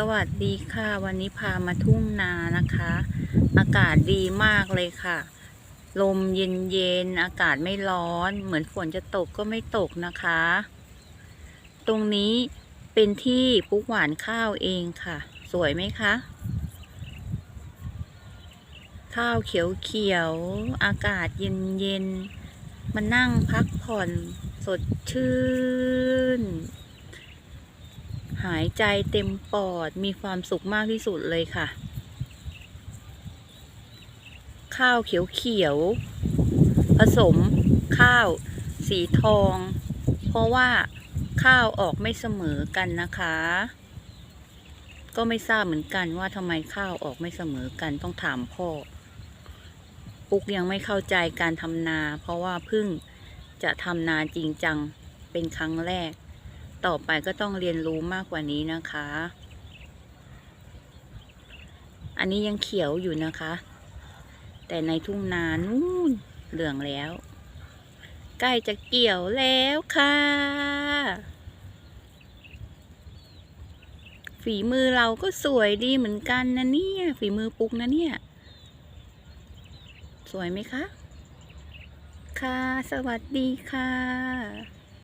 สวัสดีค่ะ วันนี้พามาทุ่งนานะคะ อากาศดีมากเลยค่ะ ลมเย็นเย็นๆอากาศไม่ร้อน เหมือนฝนจะตกก็ไม่ตกนะคะ ตรงนี้เป็นที่ปลูกหวานข้าวเองค่ะ สวยไหมคะ ข้าวเขียวเขียวๆอากาศเย็นเย็นๆมานั่งพักผ่อนสดชื่นายใจเต็มปอดมีความสุขมากที่สุดเลยค่ะ ข้าวเขียวๆผสมข้าวสีทอง เพราะว่าข้าวออกไม่เสมอกันนะคะ ก็ไม่ทราบเหมือนกันว่าทำไมข้าวออกไม่เสมอกันต้องถามพ่อ ปุ๊กยังไม่เข้าใจการทำนา เพราะว่าพิ่งจะทำนาจริงจังเป็นครั้งแรก ต่อไปก็ต้องเรียนรู้มากกว่านี้นะคะ อันนี้ยังเขียวอยู่นะคะ แต่ในทุ่งนานู่นเหลืองแล้ว ใกล้จะเกี่ยวแล้วค่ะ ฝีมือเราก็สวยดีเหมือนกันนะเนี่ย ฝีมือปุ๊กนะเนี่ย สวยไหมคะ ค่ะ สวัสดีค่ะ